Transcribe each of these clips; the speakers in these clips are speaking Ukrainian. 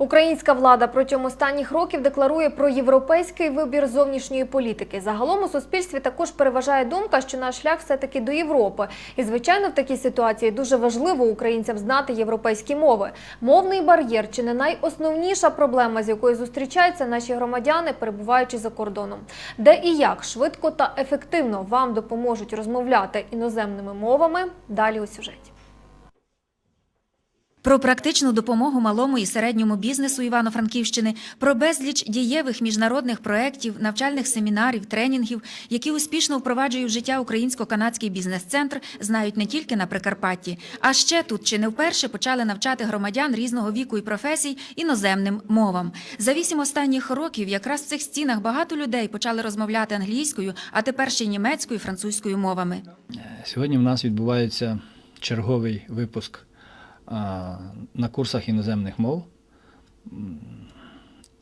Українська влада протягом останніх років декларує про європейський вибір зовнішньої політики. Загалом у суспільстві також переважає думка, що наш шлях все таки до Європи. І звичайно, в такій ситуації дуже важливо українцям знати європейські мови. Мовний бар'єр чи не найосновніша проблема, з якою зустрічаються наші громадяни, перебуваючи за кордоном. Де і як швидко та ефективно вам допоможуть розмовляти іноземними мовами? Далі у сюжеті. Про практичну допомогу малому і середньому бізнесу Івано-Франківщини, про безліч дієвих міжнародних проєктів, навчальних семінарів, тренінгів, які успішно впроваджує в життя українсько-канадський бізнес-центр, знають не тільки на Прикарпатті, а ще тут чи не вперше почали навчати громадян різного віку і професій іноземним мовам. За вісім останніх років якраз в цих стінах багато людей почали розмовляти англійською, а тепер ще й німецькою, і французькою мовами. Сьогодні в нас відбувається черговий випуск на курсах іноземних мов.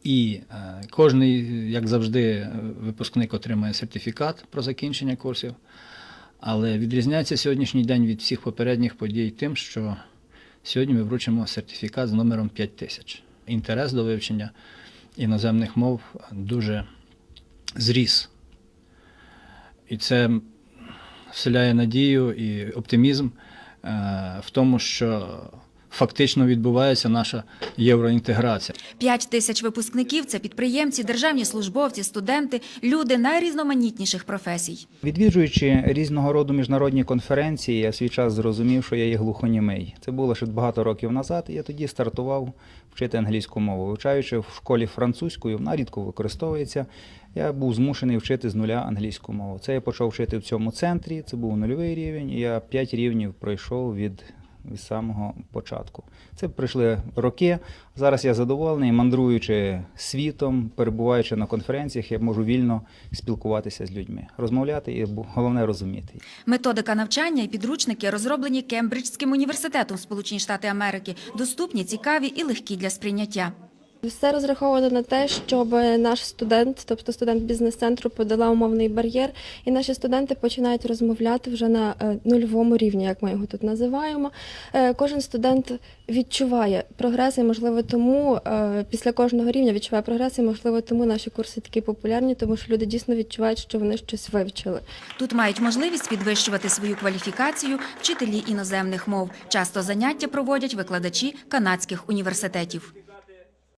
І е, кожний, як завжди, випускник отримає сертифікат про закінчення курсів. Але відрізняється сьогоднішній день від всіх попередніх подій тим, що сьогодні ми вручимо сертифікат з номером 5000. Інтерес до вивчення іноземних мов дуже зріс. І це вселяє надію і оптимізм в тому, що фактично відбувається наша євроінтеграція. П'ять тисяч випускників це підприємці, державні службовці, студенти, люди найрізноманітніших професій. Відвідуючи різного роду міжнародні конференції, я свій час зрозумів, що я є глухонімий. Це було ще багато років назад, і я тоді стартував вчити англійську мову. Вивчаючи в школі французькою, вона рідко використовується. Я був змушений вчити з нуля англійську мову. Це я почав вчити в цьому центрі. Це був нульовий рівень, і я п'ять рівнів пройшов від. Від самого початку. Це пройшли роки. Зараз я задоволений, мандруючи світом, перебуваючи на конференціях, я можу вільно спілкуватися з людьми, розмовляти і головне розуміти. Методика навчання і підручники розроблені Кембриджським університетом Сполучені Штати Америки, доступні, цікаві і легкі для сприйняття. Все розраховано на те, щоб наш студент, тобто студент бізнес-центру, подолав мовний бар'єр, і наші студенти починають розмовляти вже на е, нульовому рівні, як ми його тут називаємо. Е, Кожен студент відчуває прогрес, і можливо тому е, після кожного рівня відчуває прогрес, і можливо тому наші курси такі популярні, тому що люди дійсно відчувають, що вони щось вивчили. Тут мають можливість підвищувати свою кваліфікацію вчителі іноземних мов. Часто заняття проводять викладачі канадських університетів.